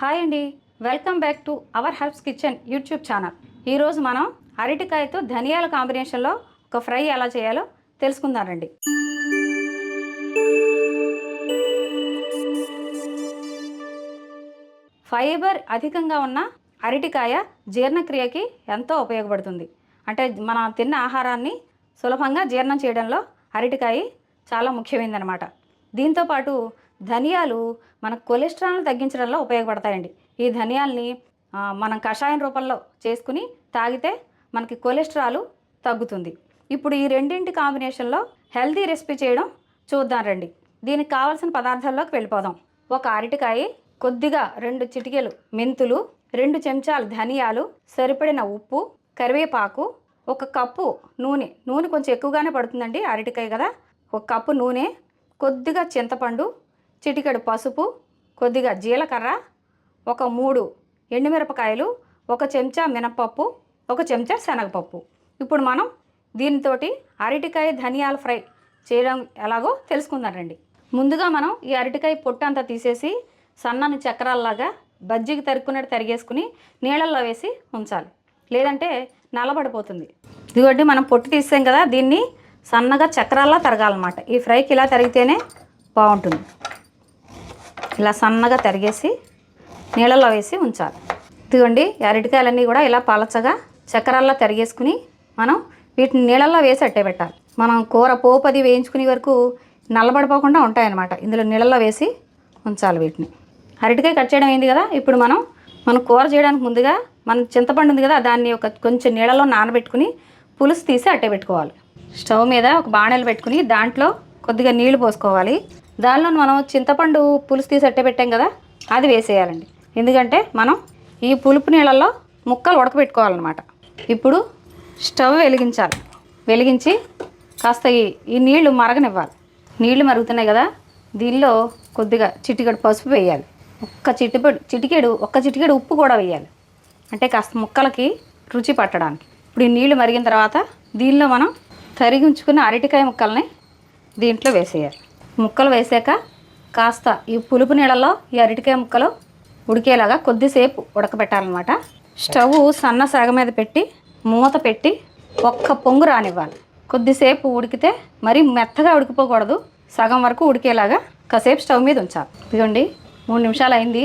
Hi అండి. Welcome back to our helps kitchen YouTube channel. ఈరోజు మనం అరటికాయతో ధనియాల కాంబినేషన్లో ఒక ఫ్రై ఎలా చేయాలో తెలుసుకుందామండి ఫైబర్ అధికంగా ఉన్న అరటికాయ జీర్ణక్రియకి ఎంతో ఉపయోగపడుతుంది. అంటే మనం తిన్న ఆహారాన్ని సులభంగా జీర్ణం చేయడంలో అరటికాయ చాలా ముఖ్యమైనదనమాట దీంతోపాటు ధనియాలు మన కొలెస్ట్రాల్ని తగ్గించడంలో ఉపయోగపడతాయండి. ఈ ధనియాల్ని మనం కషాయం రూపంలో చేసుకుని తాగితే మనకి కొలెస్ట్రాల్ తగ్గుతుంది. ఇప్పుడు ఈ రెండింటి కాంబినేషన్లో హెల్తీ రెసిపీ చేయడం చూద్దాం రండి. దీనికి కావాల్సిన పదార్థాల్లోకి వెళ్ళిపోదాం. ఒక అరటికాయ కొద్దిగా రెండు చిటికెలు మెంతులు రెండు చెంచాలు ధనియాలు సరిపడిన ఉప్పు కరివేపాకు ఒక కప్పు నూనె. నూనె కొంచెం ఎక్కువగానే పడుతుందండి అరటికాయ కదా. ఒక కప్పు నూనె కొద్దిగా చింతపండు చిటికెడు పసుపు కొద్దిగా జీలకర్ర ఒక మూడు ఎండుమిరపకాయలు ఒక చెంచా మినపప్పు ఒక చెంచా శనగపప్పు. ఇప్పుడు మనం దీనితో అరటికాయ ధనియాల ఫ్రై చేయడం ఎలాగో తెలుసుకుందానండి ముందుగా మనం ఈ అరటికాయ పొట్టు అంతా తీసేసి సన్నని చక్రాల్లాగా బజ్జీకి తరుక్కున్నట్టు తరిగేసుకుని నీళ్ళల్లో వేసి ఉంచాలి. లేదంటే నల్లబడిపోతుంది. ఇదిగోండి మనం పొట్టు తీసాం కదా దీన్ని సన్నగా చక్రాల్లా తరగాలన్నమాట. ఈ ఫ్రైకి ఇలా తరిగితేనే బాగుంటుంది. ఇలా సన్నగా తరిగేసి నీళ్ళలో వేసి ఉంచాలి. ఇదిగోండి అరటికాయలన్నీ కూడా ఇలా పలచగా చక్రాల్లో తరిగేసుకుని మనం వీటిని నీళ్ళల్లో వేసి అట్టే పెట్టాలి. మనం కూర పోపు అది వేయించుకునే వరకు నల్లబడిపోకుండా ఉంటాయన్నమాట. ఇందులో నీళ్ళల్లో వేసి ఉంచాలి వీటిని. అరటికాయ కట్ చేయడం అయింది కదా ఇప్పుడు మనం మనం కూర చేయడానికి ముందుగా మన చింతపండు ఉంది కదా దాన్ని ఒక కొంచెం నీళ్ళలో నానబెట్టుకుని పులుసు తీసి అట్టే పెట్టుకోవాలి. స్టవ్ మీద ఒక బాణలు పెట్టుకుని దాంట్లో కొద్దిగా నీళ్ళు పోసుకోవాలి. దానిలో మనం చింతపండు పులుసు తీసి అట్టే పెట్టాం కదా అది వేసేయాలండి. ఎందుకంటే మనం ఈ పులుపు నీళ్ళల్లో ముక్కలు ఉడకబెట్టుకోవాలన్నమాట. ఇప్పుడు స్టవ్ వెలిగించాలి. వెలిగించి కాస్త ఈ ఈ నీళ్ళు మరగనివ్వాలి. నీళ్ళు మరుగుతున్నాయి కదా దీనిలో కొద్దిగా చిటికెడు పసుపు వేయాలి. ఒక్క చిటిపెడు చిటికెడు ఒక్క చిటికెడు ఉప్పు కూడా వేయాలి. అంటే కాస్త ముక్కలకి రుచి పట్టడానికి. ఇప్పుడు ఈ నీళ్ళు మరిగిన తర్వాత దీనిలో మనం తరిగి ఉంచుకున్న అరటికాయ ముక్కల్ని దీంట్లో వేసేయాలి. ముక్కలు వేసాక కాస్త ఈ పులుపు నీళ్ళలో ఈ అరటికాయ ముక్కలు ఉడికేలాగా కొద్దిసేపు ఉడకబెట్టాలన్నమాట. స్టవ్ సన్న సగ మీద పెట్టి మూత పెట్టి ఒక్క పొంగు రానివ్వాలి. కొద్దిసేపు ఉడికితే మరీ మెత్తగా ఉడికిపోకూడదు. సగం వరకు ఉడికేలాగా కాసేపు స్టవ్ మీద ఉంచాలి. ఇదిగోండి మూడు నిమిషాలు అయింది.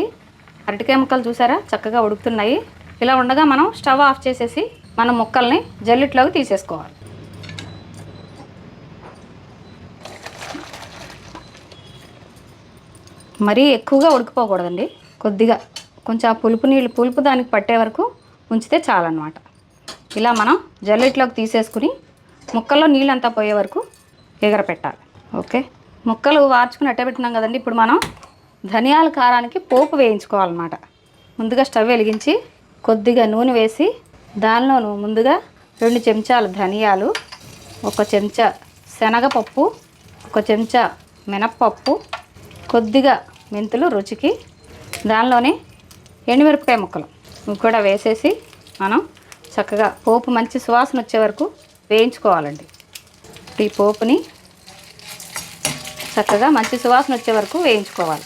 అరటికాయ ముక్కలు చూసారా? చక్కగా ఉడుకుతున్నాయి. ఇలా ఉండగా మనం స్టవ్ ఆఫ్ చేసేసి మన ముక్కల్ని జల్లెట్లోకి తీసేసుకోవాలి. మరీ ఎక్కువగా ఉడికిపోకూడదండి. కొద్దిగా కొంచెం ఆ పులుపు నీళ్ళు పులుపు దానికి పట్టే వరకు ఉంచితే చాలన్నమాట. ఇలా మనం జల్లెట్లోకి తీసేసుకుని ముక్కల్లో నీళ్ళంతా పోయే వరకు ఎగరపెట్టాలి. ఓకే? ముక్కలు వార్చుకుని అట్టే పెట్టినాం కదండి. ఇప్పుడు మనం ధనియాల కారానికి పోపు వేయించుకోవాలన్నమాట. ముందుగా స్టవ్ వెలిగించి కొద్దిగా నూనె వేసి దానిలోనూ ముందుగా రెండు చెంచాలు ధనియాలు ఒక చెంచా శనగపప్పు ఒక చెంచా మినప్పప్పు కొద్దిగా మెంతులు రుచికి దానిలోనే ఎండుమిరపకాయ ముక్కలు ఇవి కూడా వేసేసి మనం చక్కగా పోపు మంచి సువాసన వచ్చే వరకు వేయించుకోవాలండి. ఈ పోపుని చక్కగా మంచి సువాసన వచ్చే వరకు వేయించుకోవాలి.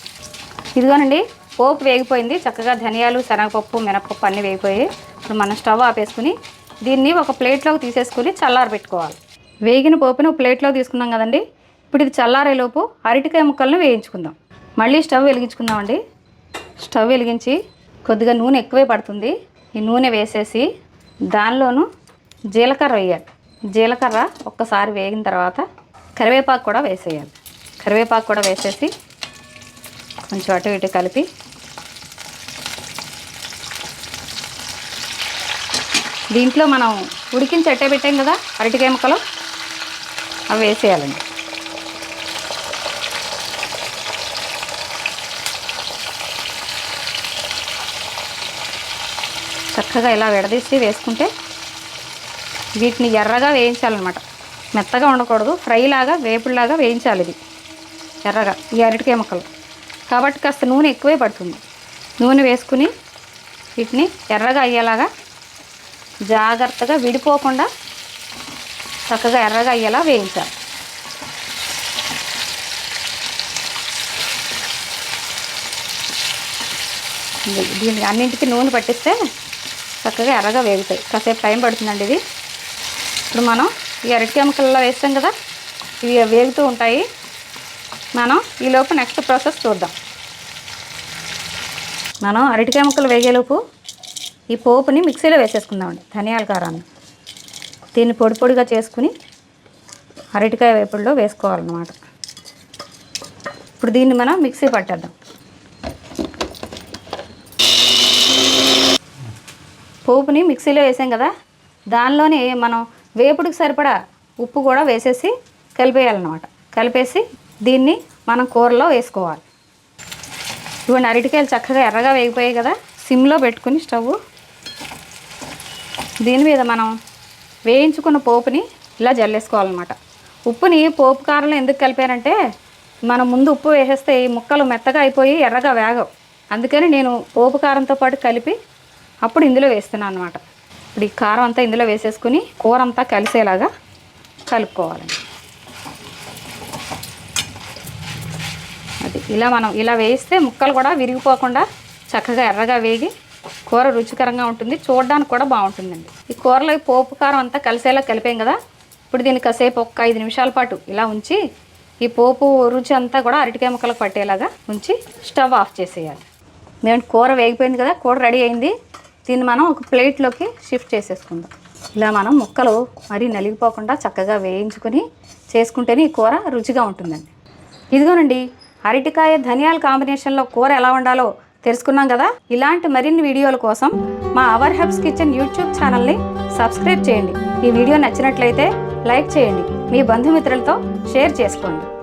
ఇదిగోనండి పోపు వేగిపోయింది. చక్కగా ధనియాలు శనగపప్పు మినపప్పు అన్నీ వేగిపోయి ఇప్పుడు మనం స్టవ్ ఆపేసుకుని దీన్ని ఒక ప్లేట్లోకి తీసేసుకుని చల్లారబెట్టుకోవాలి. వేగిన పోపుని ఒక ప్లేట్లోకి తీసుకున్నాం కదండి. ఇప్పుడు ఇది చల్లారేలోపు అరటికాయ ముక్కలను వేయించుకుందాం. మళ్ళీ స్టవ్ వెలిగించుకుందామండి. స్టవ్ వెలిగించి కొద్దిగా నూనె ఎక్కువే పడుతుంది. ఈ నూనె వేసేసి దానిలోనూ జీలకర్ర వేయాలి. జీలకర్ర ఒక్కసారి వేగిన తర్వాత కరివేపాకు కూడా వేసేయాలి. కరివేపాకు కూడా వేసేసి కొంచెం అటు ఇటు కలిపి దీంట్లో మనం ఉడికించి అట్టే పెట్టాం కదా అరటికాయ ముక్కలు? అవి వేసేయాలండి. చక్కగా ఇలా విడదీసి వేసుకుంటే వీటిని ఎర్రగా వేయించాలన్నమాట. మెత్తగా ఉండకూడదు. ఫ్రైలాగా వేపుడులాగా వేయించాలి ఇది. ఎర్రగా ఈ అరటికాయ ముక్కలు. కాబట్టి కాస్త నూనె ఎక్కువే పడుతుంది. నూనె వేసుకుని వీటిని ఎర్రగా అయ్యేలాగా జాగ్రత్తగా విడిపోకుండా చక్కగా ఎర్రగా అయ్యేలా వేయించాలి. దీనికి అన్నింటికి నూనె పట్టిస్తే చక్కగా ఎర్రగా వేగుతాయి. కాసేపు టైం పడుతుందండి ఇది. ఇప్పుడు మనం ఈ అరటి ఎముకల్లో వేస్తాం కదా ఇవి వేగుతూ ఉంటాయి. మనం ఈలోపు నెక్స్ట్ ప్రాసెస్ చూద్దాం. మనం అరటికాయ ముక్కలు వేగేలోపు ఈ పోపుని మిక్సీలో వేసేసుకుందామండి ధనియాల కారాన్ని. దీన్ని పొడి పొడిగా చేసుకుని అరటికాయ వేపుడులో వేసుకోవాలన్నమాట. ఇప్పుడు దీన్ని మనం మిక్సీ పట్టేద్దాం. పోపుని మిక్సీలో వేసాం కదా దానిలోనే మనం వేపుడికి సరిపడా ఉప్పు కూడా వేసేసి కలిపేయాలన్నమాట. కలిపేసి దీన్ని మనం కూరలో వేసుకోవాలి. ఇవన్నీ అరటికాయలు చక్కగా ఎర్రగా వేగిపోయాయి కదా సిమ్లో పెట్టుకుని స్టవ్. దీని మీద మనం వేయించుకున్న పోపుని ఇలా జల్లేసుకోవాలన్నమాట. ఉప్పుని పోపు కారంలో ఎందుకు కలిపానంటే మనం ముందు ఉప్పు వేసేస్తే ఈ ముక్కలు మెత్తగా అయిపోయి ఎర్రగా వేగవు. అందుకని నేను పోపు కారంతో పాటు కలిపి అప్పుడు ఇందులో వేస్తున్నాను అనమాట ఇప్పుడు ఈ కారం అంతా ఇందులో వేసేసుకుని కూర అంతా కలిసేలాగా కలుపుకోవాలండి. అది ఇలా మనం ఇలా వేయిస్తే ముక్కలు కూడా విరిగిపోకుండా చక్కగా ఎర్రగా వేగి కూర రుచికరంగా ఉంటుంది చూడడానికి కూడా బాగుంటుందండి. ఈ కూరలో పోపు కారం అంతా కలిసేలా కలిపాం కదా ఇప్పుడు దీన్ని కాసేపు ఒక్క ఐదు నిమిషాల పాటు ఇలా ఉంచి ఈ పోపు రుచి అంతా కూడా అరటికాయ ముక్కలకు పట్టేలాగా ఉంచి స్టవ్ ఆఫ్ చేసేయాలి. మేము కూర వేగిపోయింది కదా కూర రెడీ అయింది దీన్ని మనం ఒక ప్లేట్లోకి షిఫ్ట్ చేసేసుకుందాం. ఇలా మనం ముక్కలు మరీ నలిగిపోకుండా చక్కగా వేయించుకొని చేసుకుంటేనే ఈ కూర రుచిగా ఉంటుందండి. ఇదిగోనండి అరటికాయ ధనియాల కాంబినేషన్లో కూర ఎలా వండాలో తెలుసుకున్నాం కదా? ఇలాంటి మరిన్ని వీడియోల కోసం మా అవర్ హెబ్స్ కిచెన్ యూట్యూబ్ ఛానల్ని సబ్స్క్రైబ్ చేయండి. ఈ వీడియో నచ్చినట్లయితే లైక్ చేయండి. మీ బంధుమిత్రులతో షేర్ చేసుకోండి.